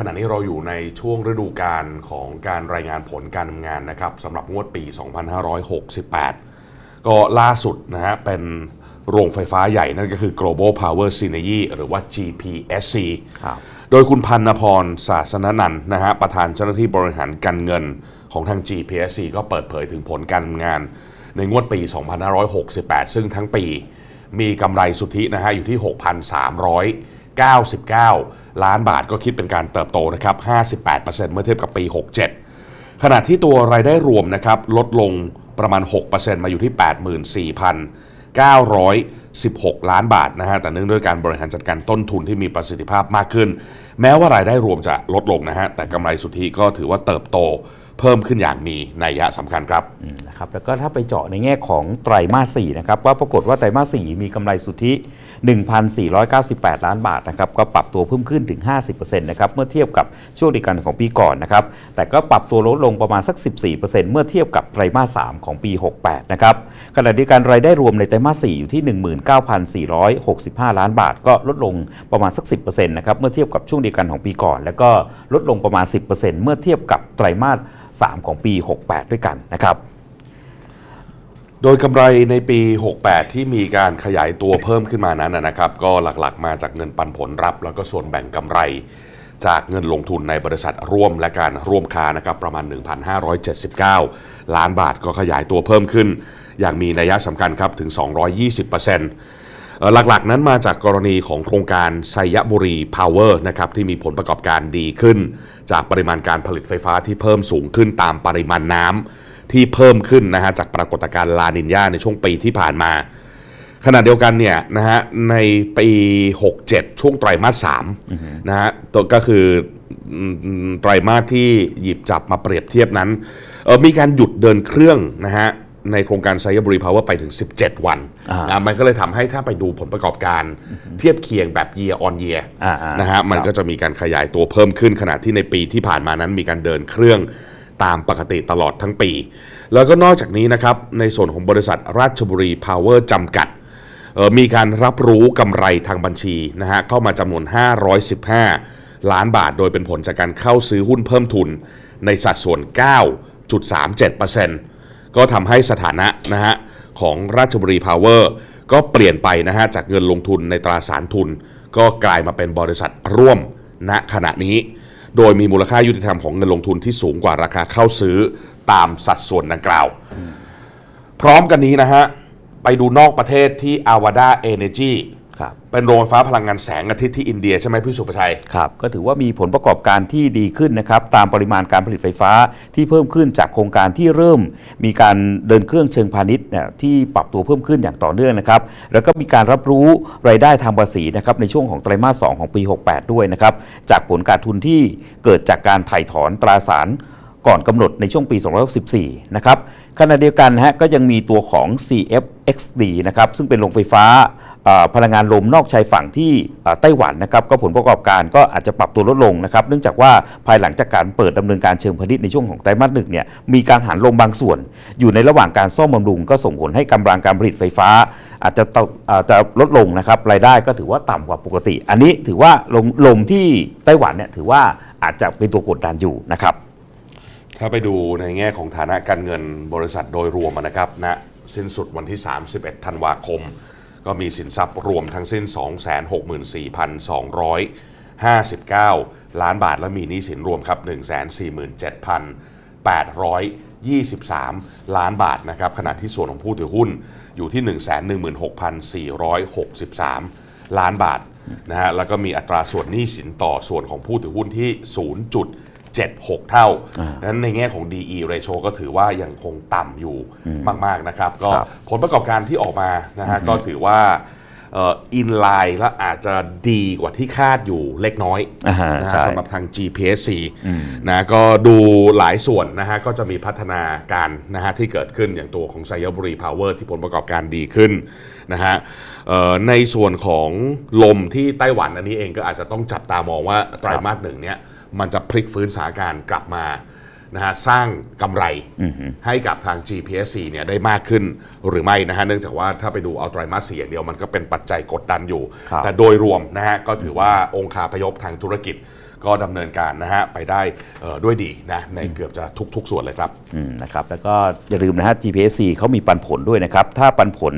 ขณะนี้เราอยู่ในช่วงฤดูกาลของการรายงานผลการทำงานนะครับสำหรับงวดปี 2568 ก็ล่าสุดนะฮะเป็นโรงไฟฟ้าใหญ่นั่นก็คือ Global Power Synergy หรือว่า GPSC ครับโดยคุณพันนพรศาสนนันท์นะฮะประธานเจ้าหน้าที่บริหารการเงินของทาง GPSC ก็เปิดเผยถึงผลการทำงานในงวดปี 2568 ซึ่งทั้งปีมีกำไรสุทธินะฮะอยู่ที่ 99 ล้านบาทก็คิดเป็นการเติบโตนะครับ 58%เมื่อเทียบกับปี 67 ขณะที่ตัวรายได้รวมนะครับลดลงประมาณ 6%มาอยู่ที่ 84,916 ล้านบาทนะฮะ แต่เนื่องด้วยการบริหารจัดการต้นทุนที่มีประสิทธิภาพมากขึ้น แม้ว่ารายได้รวมจะลดลงนะฮะ แต่กำไรสุทธิก็ถือว่าเติบโตเพิ่มขึ้นอย่างมีนัยยะสำคัญครับนะครับ แล้วก็ถ้าไปเจาะในแง่ของไตรมาส4นะครับว่าปรากฏว่าไตรมาส4มีกำไรสุทธิ 1,498 ล้านบาทนะครับก็ปรับตัวเพิ่มขึ้นถึง 50%นะครับเมื่อเทียบกับช่วงเดียวกันของปีก่อนนะครับแต่ก็ปรับตัวลดลงประมาณสัก 14%เมื่อเทียบกับไตรมาส 3 ของปี 68 นะครับขณะเดียวกันรายได้รวมในไตรมาส 4 อยู่ที่ 19,465 ล้านบาท ก็ลดลงประมาณสัก 10%นะครับเมื่อเทียบกับช่วงเดียวกันของปีก่อน แล้วก็ลดลงประมาณ 10%เมื่อเทียบกับไตรมาส 3 ของปี 68 ด้วยกันนะครับ โดยกำไรในปี 68 ที่มีการขยายตัวเพิ่มขึ้นมานั้นนะครับ ก็หลักๆ มาจากเงินปันผลรับ แล้วก็ส่วนแบ่งกำไร จากเงินลงทุนในบริษัทร่วมและการร่วมค้านะครับประมาณ 1,579 ล้านบาทก็ขยายตัวเพิ่มขึ้น อย่างมีนัยสำคัญครับถึง 220%หลักๆ นั้นมาจากกรณีของโครงการไซยบุรีพาวเวอร์นะครับที่มีผลประกอบการดีขึ้น จากปริมาณการผลิตไฟฟ้าที่เพิ่มสูงขึ้นตามปริมาณน้ำ ที่เพิ่มขึ้นนะฮะจากปรากฏการณ์ลานินยาในช่วงปีที่ผ่านมา ขณะเดียวกันเนี่ยนะฮะในปี 67 ช่วงไตรมาส3นะฮะตัวก็คืออืมไตรมาสที่หยิบจับมาเปรียบเทียบนั้นเออมีการหยุดเดินเครื่องนะฮะในโครงการไซบุรีพาวเวอร์ไปถึง 17 วันอ่านนะมันก็เลยทำให้ถ้าไปดูผลประกอบการเทียบเคียงแบบ year on year อ่าๆนะฮะมันครับก็จะมีการขยายตัวเพิ่มขึ้นขณะที่ในปีที่ผ่านมานั้นมีการเดินเครื่อง ตามปกติตลอดทั้งปี แล้วก็นอกจากนี้นะครับในส่วนของบริษัทราชบุรีพาวเวอร์จำกัดออมีการรับรู้กำไรทางบัญชีนะฮะเข้ามาจำนวน 515 ล้านบาท โดยเป็นผลจากการเข้าซื้อหุ้นเพิ่มทุนในสัดส่วน 9.37%ก็ทำให้สถานะนะฮะของราชบุรีพาวเวอร์ก็เปลี่ยนไปนะฮะจากเงินลงทุนในตราสารทุน ก็กลายมาเป็นบริษัทร่วมณขณะนี้ โดยมีมูลค่ายุติธรรมของเงินลงทุนที่สูงกว่าราคาเข้าซื้อตามสัดส่วนดังกล่าว พร้อมกันนี้นะฮะ ไปดูนอกประเทศที่อา เป็นโรงไฟฟ้าพลังงานแสงอาทิตย์ที่อินเดียใช่ไหมพี่สุประชัย ครับก็ถือว่ามีผลประกอบการที่ดีขึ้นนะครับตามปริมาณการผลิตไฟฟ้าที่เพิ่มขึ้นจากโครงการที่เริ่ม มีการเดินเครื่องเชิงพาณิชย์เนี่ยที่ปรับตัวเพิ่มขึ้นอย่างต่อเนื่องนะครับแล้วก็มีการรับรู้รายได้ทางภาษีนะครับในช่วงของไตรมาส 2 ของปี 68 ด้วยนะครับจากผลการทุนที่เกิดจากการถ่ายถอนตราสารก่อนกำหนดในช่วงปี 2564 นะครับ ขณะเดียวกันนะฮะก็ยังมีตัวของ CFXD นะครับ ซึ่งเป็นโรงไฟฟ้า พลังงานลมนอกชายฝั่งที่ไต้หวันนะครับก็ผลประกอบการก็อาจจะปรับตัวลดลงนะครับเนื่องจากว่าภายหลังจากการเปิดดำเนินการเชิงพาณิชย์ในช่วงของไตรมาสหนึ่งเนี่ยมีการหันลมบางส่วน อยู่ในระหว่างการซ่อมบำรุง ก็ส่งผลให้กำลังการผลิตไฟฟ้า อาจจะอาจจะลดลงนะครับรายได้ก็ถือว่าต่ำกว่าปกติ อันนี้ถือว่าลมลมที่ไต้หวันเนี่ยถือว่าอาจจะเป็นตัวกดดันอยู่นะครับถ้าไปดูในแง่ของฐานะการเงินบริษัทโดยรวมนะครับณสิ้นสุดวันที่ 31 ธันวาคม ก็มีสินทรัพย์รวมทั้งสิ้น 264,259 ล้านบาทและมีหนี้สินรวมครับ 147,823 ล้านบาทนะครับขณะที่ส่วนของผู้ถือหุ้นอยู่ที่ 116,463 ล้านบาทนะฮะแล้วก็มีอัตราส่วนหนี้สินต่อส่วนของผู้ถือหุ้นที่ 0 0.76 เท่าดังนั้นในแง่ของ DE ratio ก็ถือว่ายังคงต่ำอยู่มาก ๆ นะครับ ก็ครับผลประกอบการที่ออกมานะฮะก็ถือว่าอินไลน์และอาจจะดีกว่าที่คาดอยู่เล็กน้อยอ่าฮะนะใช่ฮะสำหรับทาง GPSC นะก็ดูหลายส่วนนะฮะก็จะมีพัฒนาการนะฮะที่เกิดขึ้นอย่างตัวของไซยบุรีพาวเวอร์ที่ผลประกอบการดีขึ้นนะฮะเอ่อในส่วนของลมที่ไต้หวันอันนี้เองก็อาจจะต้องจับตามองว่าไตรมาสหนึ่งเนี้ย มันจะพลิกฟื้นสถานการณ์กลับมานะฮะสร้างกำไรให้กับทาง GPSC เนี่ยได้มากขึ้นหรือไม่นะฮะเนื่องจากว่าถ้าไปดูเอาไตรมาสสี่อย่างเดียวมันก็เป็นปัจจัยกดดันอยู่ครับแต่โดยรวมนะฮะก็ถือว่าองค์คาพยพทางธุรกิจ ก็ดำเนินการนะฮะไปได้เอ่อด้วยดีนะในเกือบจะทุก ๆ ส่วนเลยครับอืมนะครับแล้วก็อย่าลืมนะฮะ GPSC เขามีปันผลด้วยนะครับ ถ้าปันผล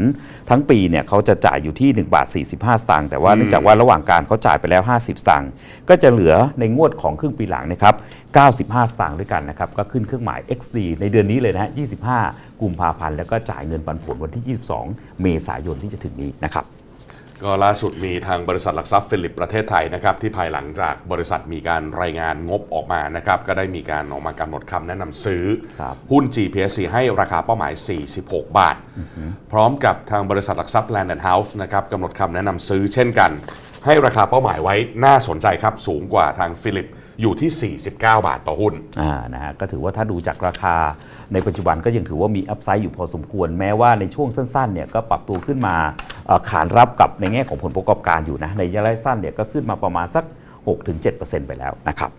ทั้งปีเนี่ยเขาจะจ่ายอยู่ที่1บาท45 สตางค์แต่ว่าเนื่องจากว่าระหว่างการเขาจ่ายไปแล้ว 50 สตางค์ก็จะเหลือในงวดของครึ่งปีหลังนะครับ95 สตางค์ด้วยกันนะครับก็ขึ้นเครื่องหมาย XD ในเดือนนี้เลยนะฮะ25 กุมภาพันธ์แล้วก็จ่ายเงินปันผลวันที่ 22 เมษายนที่จะถึงนี้นะครับ ก็ล่าสุดมีทางบริษัทหลักทรัพย์ฟิลิปประเทศไทยนะครับที่ภายหลังจากบริษัทมีการรายงานงบออกมานะครับก็ได้มีการออกมากำหนดคำแนะนำซื้อครับหุ้น GPSC ให้ราคาเป้าหมาย 46 บาท พร้อมกับทางบริษัทหลักทรัพย์ Land and House นะครับกำหนดคำแนะนำซื้อเช่นกัน ให้ราคาเป้าหมายไว้น่าสนใจครับสูงกว่าทางฟิลิปอยู่ที่ 49 บาทต่อหุ้นอ่านะฮะก็ถือว่าถ้าดูจากราคาในปัจจุบันก็ยังถือว่ามีอัพไซด์อยู่พอสมควร แม้ว่าในช่วงสั้นๆเนี่ยก็ปรับตัวขึ้นมาเอ่อ ขานรับกับในแง่ของผลประกอบการอยู่นะในระยะสั้นเนี่ยก็ขึ้นมาประมาณสัก 6-7%ไปแล้วนะครับ